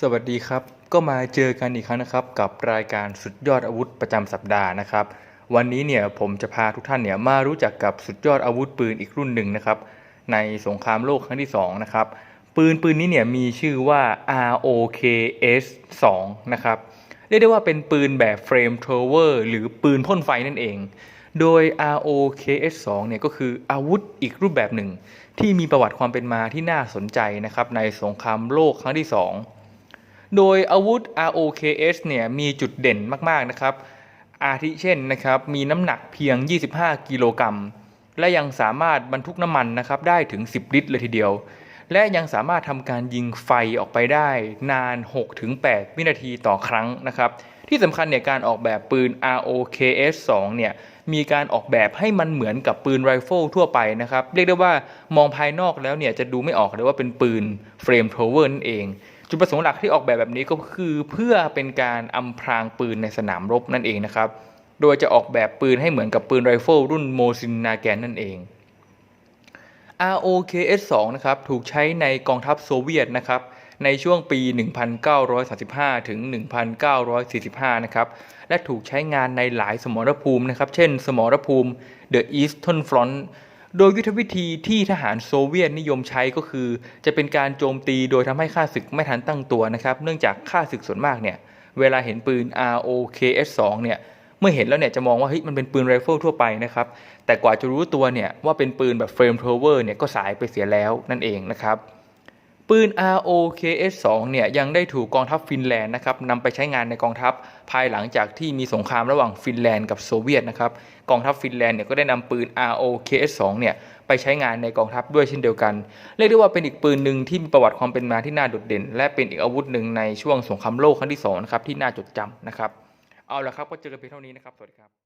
สวัสดีครับ ก็มาเจอกันอีกครั้งนะครับ กับรายการสุดยอดอาวุธประจำสัปดาห์นะครับ วันนี้เนี่ยผมจะพาทุกท่านเนี่ยมารู้จักกับสุดยอดอาวุธปืนอีกรุ่นหนึ่งนะครับในสงครามโลกครั้งที่สองนะครับปืนปืนนี้เนี่ยมีชื่อว่า ROKS 2นะครับเรียกได้ว่าเป็นปืนแบบเฟรมทรเวอร์หรือปืนพ่นไฟนั่นเอง โดย ROKS 2เนี่ยก็คืออาวุธอีกรูปแบบหนึ่ง ที่มีประวัติความเป็นมาที่น่าสนใจนะครับในสงครามโลกครั้งที่2 โดยอาวุธ ROKS เนี่ยมีจุดเด่นมากๆนะครับ อาทิเช่นนะครับมีน้ำหนักเพียง 25 กิโลกรัม และยังสามารถบรรทุกน้ำมันนะครับได้ถึง 10 ลิตรเลยทีเดียว และยังสามารถทำการยิงไฟออกไปได้นาน 6-8 วินาทีต่อครั้งนะครับ ที่สำคัญเนี่ยการออกแบบปืน ROKS 2 เนี่ยมีการออกแบบให้มันเหมือนกับปืนไรเฟิลทั่วไปนะครับ เรียกได้ว่ามองภายนอกแล้วเนี่ยจะดูไม่ออกเลยว่าเป็นปืนเฟรมโทเวอร์นั่นเอง จุดประสงค์หลักที่ออกแบบแบบนี้ก็คือเพื่อเป็นการอำพรางปืนในสนามรบนั่นเองนะครับ โดยจะออกแบบปืนให้เหมือนกับปืนไรเฟิลรุ่นโมซินนาแกนนั่นเอง ROKS 2 นะครับถูกใช้ในกองทัพโซเวียตนะครับในช่วงปี 1935 ถึง 1945 นะครับ และถูกใช้งานในหลายสมรภูมินะครับ เช่น สมรภูมิ The Eastern Front โดยยุทธวิธีที่ทหารโซเวียตนิยมใช้ก็คือ จะเป็นการโจมตีโดยทำให้ข้าศึกไม่ทันตั้งตัวนะครับ เนื่องจากข้าศึกส่วนมากเนี่ยเวลาเห็นปืน ROKS 2 เนี่ยเมื่อเห็นแล้วเนี่ยจะมองว่าเฮ้ยมันเป็นปืนไรเฟิลทั่วไปนะครับแต่กว่าจะรู้ตัวเนี่ยว่าเป็นปืนแบบเฟรมโทเวอร์เนี่ยก็สายไปเสียแล้วนั่นเองนะครับ ปืน ROKS 2 เนี่ยยังได้ถูกกองทัพฟินแลนด์นะครับนำไปใช้งานในกองทัพภายหลังจากที่มีสงครามระหว่างฟินแลนด์กับโซเวียตนะครับกองทัพฟินแลนด์เนี่ยก็ได้นำปืน ROKS 2 เนี่ยไปใช้งานในกองทัพด้วยเช่นเดียวกัน เรียกได้ว่าเป็นอีกปืนหนึ่งที่มีประวัติความเป็นมาที่น่าโดดเด่น และเป็นอีกอาวุธหนึ่งในช่วงสงครามโลกครั้งที่สองนะครับที่น่าจดจำนะครับเอาละครับก็เจอกันเพียงเท่านี้นะครับสวัสดีครับ